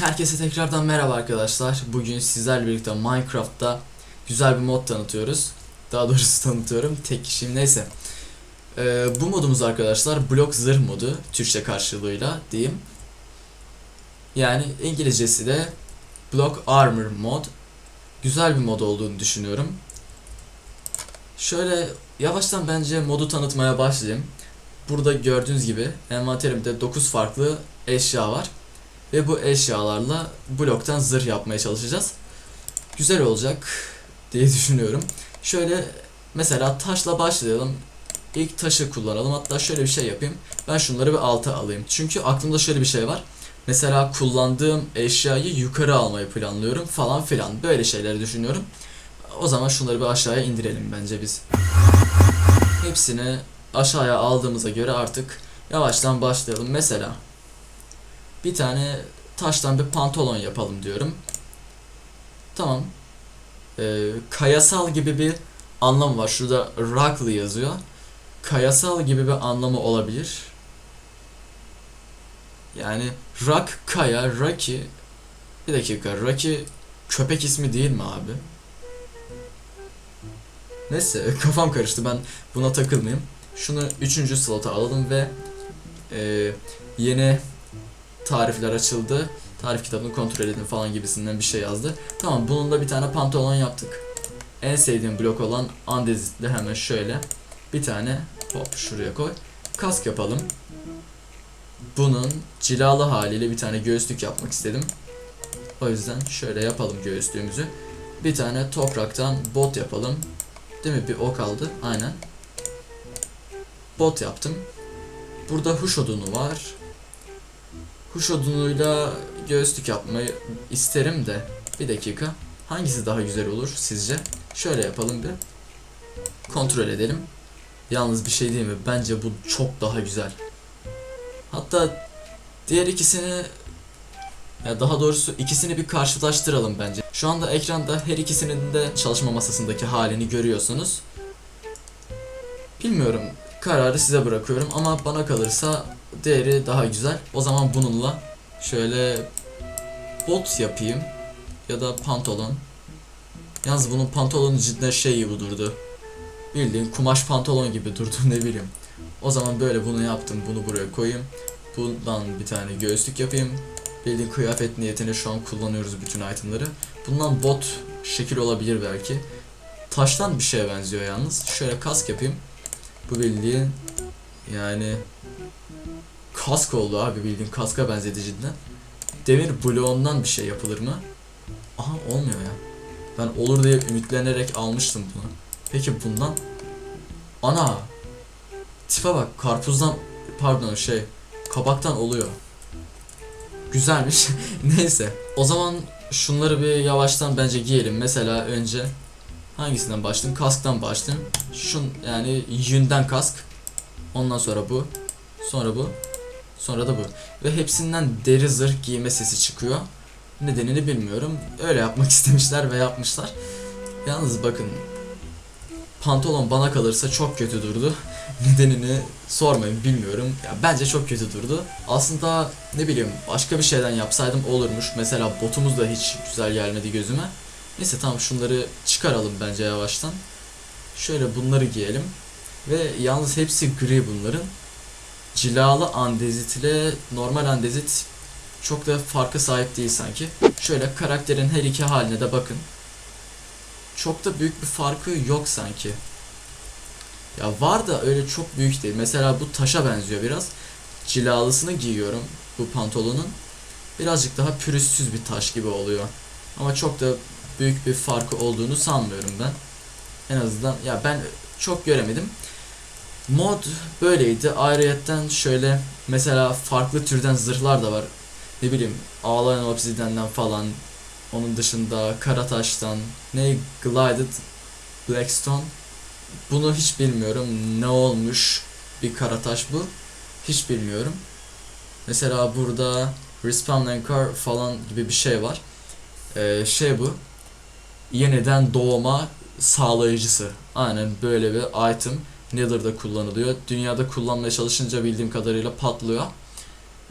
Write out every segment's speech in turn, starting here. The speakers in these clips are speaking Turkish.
Herkese tekrardan merhaba arkadaşlar. Bugün sizlerle birlikte Minecraft'ta güzel bir mod tanıtıyoruz. Daha doğrusu tanıtıyorum. Tek kişiyim neyse. Ee, bu modumuz arkadaşlar blok zırh modu. Türkçe karşılığıyla diyeyim. Yani İngilizcesi de block armor mod. Güzel bir mod olduğunu düşünüyorum. Şöyle yavaştan bence modu tanıtmaya başlayayım. Burada gördüğünüz gibi envanterimde 9 farklı eşya var. Ve bu eşyalarla bloktan zırh yapmaya çalışacağız. Güzel olacak diye düşünüyorum. Şöyle mesela taşla başlayalım. İlk taşı kullanalım. Hatta şöyle bir şey yapayım. Ben şunları bir alta alayım. Çünkü aklımda şöyle bir şey var. Mesela kullandığım eşyayı yukarı almayı planlıyorum falan filan. Böyle şeyleri düşünüyorum. O zaman şunları bir aşağıya indirelim bence biz. Hepsini aşağıya aldığımıza göre artık yavaştan başlayalım. Mesela bir tane taştan bir pantolon yapalım diyorum. Tamam. Ee, kayasal gibi bir anlam var. Şurada rocklı yazıyor. Kayasal gibi bir anlamı olabilir. Yani rock kaya, Rocky bir dakika Rocky köpek ismi değil mi abi? Neyse kafam karıştı ben buna takılmayayım. Şunu üçüncü slota alalım ve e, yeni tarifler açıldı. Tarif kitabını kontrol edin falan gibisinden bir şey yazdı. Tamam bununla bir tane pantolon yaptık. En sevdiğim blok olan andezitli hemen şöyle bir tane hop şuraya koy. Kask yapalım. Bunun cilalı haliyle bir tane göğüslük yapmak istedim. O yüzden şöyle yapalım göğüslüğümüzü. Bir tane topraktan bot yapalım. Değil mi? Bir ok aldı. Aynen. Bot yaptım. Burada huş odunu var. Huş odunuyla göğüslük yapmayı isterim de bir dakika. Hangisi daha güzel olur sizce? Şöyle yapalım bir. Kontrol edelim. Yalnız bir şey değil mi? Bence bu çok daha güzel. Hatta diğer ikisini ya daha doğrusu ikisini bir karşılaştıralım bence. Şu anda ekranda her ikisinin de çalışma masasındaki halini görüyorsunuz. Bilmiyorum. Kararı size bırakıyorum ama bana kalırsa değeri daha güzel. O zaman bununla şöyle bot yapayım ya da pantolon. Yalnız bunun pantolonu cidden şey gibi durdu. Bildiğin kumaş pantolon gibi durdu ne bileyim. O zaman böyle bunu yaptım. Bunu buraya koyayım. Bundan bir tane göğüslük yapayım. Bildiğin kıyafet niyetine şu an kullanıyoruz bütün itemları. Bundan bot şekil olabilir belki. Taştan bir şeye benziyor yalnız. Şöyle kask yapayım. Bu bildiğin yani kask oldu abi bildiğin kaska benzedi cidden. Demir bloğundan bir şey yapılır mı? Aha olmuyor ya. Ben olur diye ümitlenerek almıştım bunu. Peki bundan? Ana! Tipe bak karpuzdan pardon şey kabaktan oluyor. Güzelmiş. Neyse. O zaman şunları bir yavaştan bence giyelim. Mesela önce hangisinden başlayayım? Kasktan başlayayım. Şun yani yünden kask. Ondan sonra bu. Sonra bu. Sonra da bu. Ve hepsinden deri zırh giyme sesi çıkıyor. Nedenini bilmiyorum. Öyle yapmak istemişler ve yapmışlar. Yalnız bakın. Pantolon bana kalırsa çok kötü durdu. Nedenini sormayın bilmiyorum. Ya bence çok kötü durdu. Aslında ne bileyim başka bir şeyden yapsaydım olurmuş. Mesela botumuz da hiç güzel gelmedi gözüme. Neyse tamam şunları çıkaralım bence yavaştan. Şöyle bunları giyelim. Ve yalnız hepsi gri bunların. Cilalı andezit ile normal andezit çok da farkı sahip değil sanki. Şöyle karakterin her iki haline de bakın. Çok da büyük bir farkı yok sanki. Ya var da öyle çok büyük değil. Mesela bu taşa benziyor biraz. Cilalısını giyiyorum bu pantolonun. Birazcık daha pürüzsüz bir taş gibi oluyor. Ama çok da büyük bir farkı olduğunu sanmıyorum ben. En azından ya ben çok göremedim. Mod böyleydi. Ayrıyetten şöyle mesela farklı türden zırhlar da var. Ne bileyim ağlayan obsidenden falan. Onun dışında kara taştan. Ne glided blackstone. Bunu hiç bilmiyorum. Ne olmuş bir kara taş bu. Hiç bilmiyorum. Mesela burada respawn anchor falan gibi bir şey var. Ee, şey bu. Yeniden doğma sağlayıcısı. Aynen böyle bir item. Nether'da kullanılıyor. Dünyada kullanmaya çalışınca bildiğim kadarıyla patlıyor.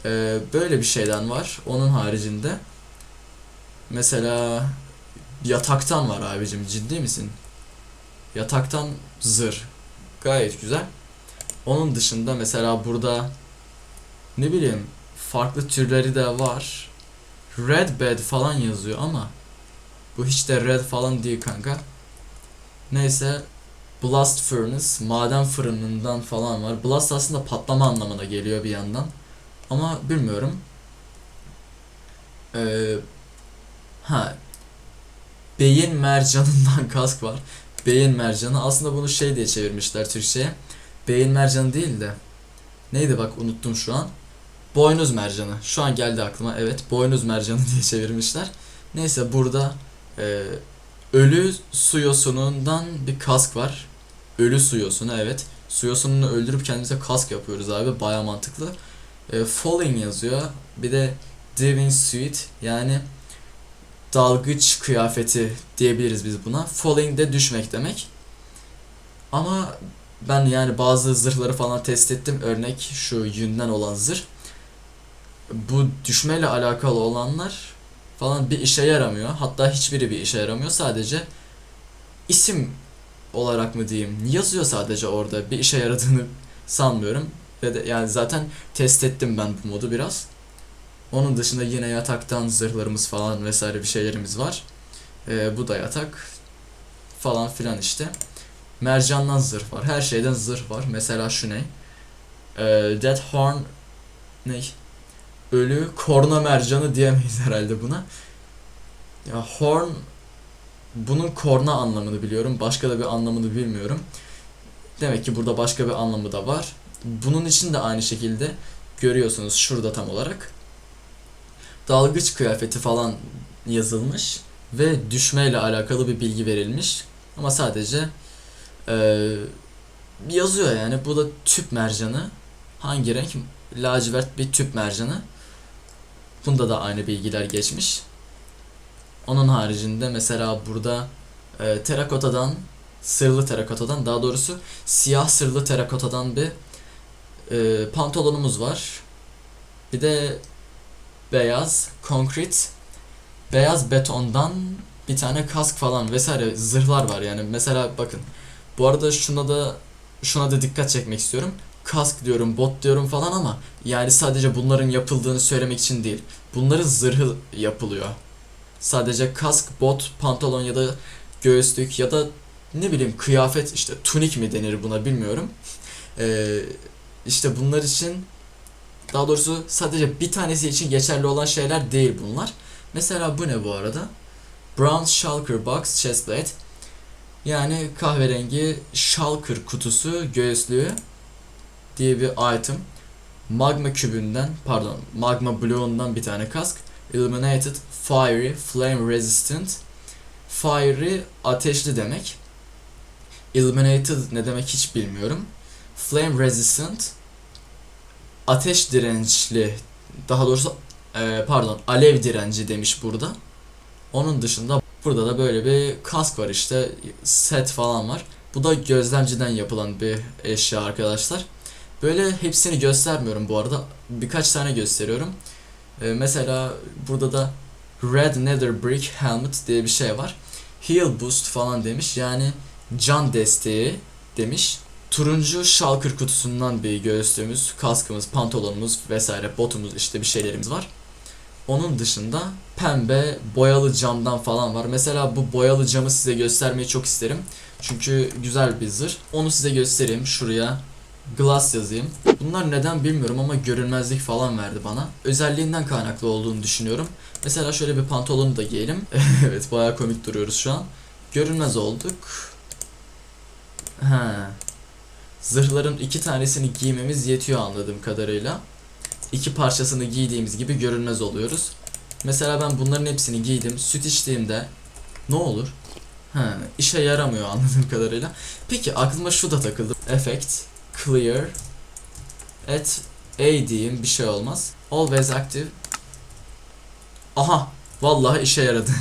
Ee, böyle bir şeyden var. Onun haricinde Mesela yataktan var abicim ciddi misin? Yataktan zırh. Gayet güzel. Onun dışında mesela burada ne bileyim farklı türleri de var. Red bed falan yazıyor ama bu hiç de red falan değil kanka. Neyse Blast Furnace maden fırınından falan var. Blast aslında patlama anlamına geliyor bir yandan. Ama bilmiyorum. Ee, ha beyin mercanından kask var. Beyin mercanı aslında bunu şey diye çevirmişler Türkçe'ye. Beyin mercanı değil de neydi bak unuttum şu an. Boynuz mercanı. Şu an geldi aklıma. Evet, boynuz mercanı diye çevirmişler. Neyse burada e, ölü su yosunundan bir kask var. Ölü su yosunu evet. Su yosununu öldürüp kendimize kask yapıyoruz abi. Baya mantıklı. E, falling yazıyor. Bir de diving suit yani dalgıç kıyafeti diyebiliriz biz buna. Falling de düşmek demek. Ama ben yani bazı zırhları falan test ettim. Örnek şu yünden olan zırh. Bu düşmeyle alakalı olanlar falan bir işe yaramıyor. Hatta hiçbiri bir işe yaramıyor. Sadece isim olarak mı diyeyim yazıyor sadece orada. Bir işe yaradığını sanmıyorum. Ve de yani zaten test ettim ben bu modu biraz. Onun dışında yine yataktan zırhlarımız falan vesaire bir şeylerimiz var. Ee, bu da yatak falan filan işte. Mercandan zırh var. Her şeyden zırh var. Mesela şu ne? Ee, Dead Horn ne? Ölü korna mercanı diyemeyiz herhalde buna. Ya horn bunun korna anlamını biliyorum. Başka da bir anlamını bilmiyorum. Demek ki burada başka bir anlamı da var. Bunun için de aynı şekilde görüyorsunuz şurada tam olarak. Dalgıç kıyafeti falan yazılmış ve düşmeyle alakalı bir bilgi verilmiş. Ama sadece eee, yazıyor yani. Bu da tüp mercanı. Hangi renk? Lacivert bir tüp mercanı. Bunda da aynı bilgiler geçmiş. Onun haricinde mesela burada e, terakotadan, sırlı terakotadan daha doğrusu siyah sırlı terakotadan bir e, pantolonumuz var. Bir de beyaz konkrit beyaz betondan bir tane kask falan vesaire zırhlar var yani. Mesela bakın bu arada şuna da şuna da dikkat çekmek istiyorum. Kask diyorum bot diyorum falan ama yani sadece bunların yapıldığını söylemek için değil bunların zırhı yapılıyor sadece kask bot pantolon ya da göğüslük ya da ne bileyim kıyafet işte tunik mi denir buna bilmiyorum ee, işte bunlar için daha doğrusu sadece bir tanesi için geçerli olan şeyler değil bunlar. Mesela bu ne bu arada? Brown Shulker Box Chestplate. Yani kahverengi Shulker kutusu göğüslüğü diye bir item. Magma kübünden pardon magma bloğundan bir tane kask. Illuminated Fiery Flame Resistant. Fiery ateşli demek. Illuminated ne demek hiç bilmiyorum. Flame Resistant ateş dirençli daha doğrusu e, pardon alev direnci demiş burada. Onun dışında burada da böyle bir kask var işte set falan var. Bu da gözlemciden yapılan bir eşya arkadaşlar. Böyle hepsini göstermiyorum bu arada. Birkaç tane gösteriyorum. E, mesela burada da Red Nether Brick Helmet diye bir şey var. Heal Boost falan demiş. Yani can desteği demiş. Turuncu Shulker kutusundan bir göğüslüğümüz, kaskımız, pantolonumuz vesaire botumuz işte bir şeylerimiz var. Onun dışında pembe boyalı camdan falan var. Mesela bu boyalı camı size göstermeyi çok isterim. Çünkü güzel bir zırh. Onu size göstereyim. Şuraya glass yazayım. Bunlar neden bilmiyorum ama görünmezlik falan verdi bana. Özelliğinden kaynaklı olduğunu düşünüyorum. Mesela şöyle bir pantolonu da giyelim. evet bayağı komik duruyoruz şu an. Görünmez olduk. Ha. Zırhların iki tanesini giymemiz yetiyor anladığım kadarıyla. İki parçasını giydiğimiz gibi görünmez oluyoruz. Mesela ben bunların hepsini giydim. Süt içtiğimde ne olur? Ha, işe yaramıyor anladığım kadarıyla. Peki aklıma şu da takıldı. Effect, clear, at A diyeyim bir şey olmaz. Always active. Aha, vallahi işe yaradı.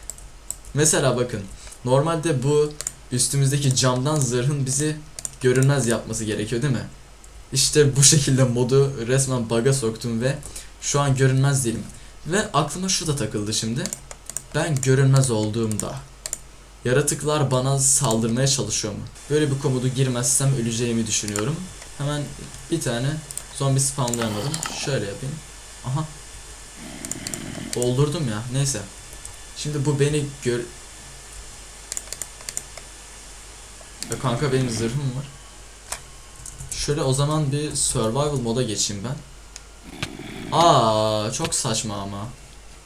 Mesela bakın. Normalde bu üstümüzdeki camdan zırhın bizi görünmez yapması gerekiyor değil mi? İşte bu şekilde modu resmen bug'a soktum ve şu an görünmez değilim. Ve aklıma şu da takıldı şimdi. Ben görünmez olduğumda yaratıklar bana saldırmaya çalışıyor mu? Böyle bir komodu girmezsem öleceğimi düşünüyorum. Hemen bir tane zombi spamlayamadım. Şöyle yapayım. Aha. Doldurdum ya. Neyse. Şimdi bu beni gör... Ya kanka benim zırhım var. Şöyle o zaman bir survival moda geçeyim ben. Aa çok saçma ama.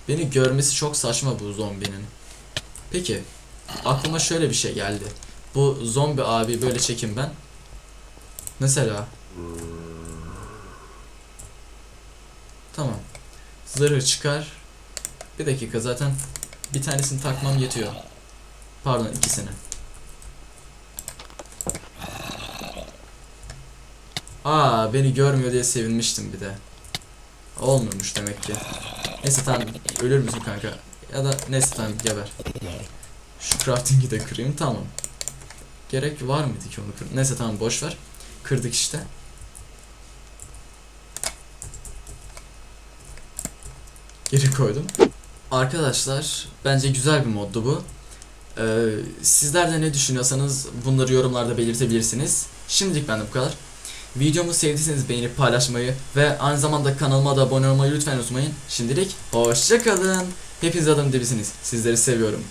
Beni görmesi çok saçma bu zombinin. Peki. Aklıma şöyle bir şey geldi. Bu zombi abi böyle çekim ben. Mesela. Tamam. Zırhı çıkar. Bir dakika zaten bir tanesini takmam yetiyor. Pardon ikisini. Aa beni görmüyor diye sevinmiştim bir de. Olmuyormuş demek ki. Neyse tamam ölür müsün kanka? Ya da neyse tamam geber. Crafting'i de kırayım tamam. Gerek var mıydı ki onu kır? Neyse tamam boş ver. Kırdık işte. Geri koydum. Arkadaşlar bence güzel bir moddu bu. Ee, sizler de ne düşünüyorsanız bunları yorumlarda belirtebilirsiniz. Şimdilik benden bu kadar. Videomu sevdiyseniz beğenip paylaşmayı ve aynı zamanda kanalıma da abone olmayı lütfen unutmayın. Şimdilik hoşçakalın. Hepiniz adım dibisiniz. Sizleri seviyorum.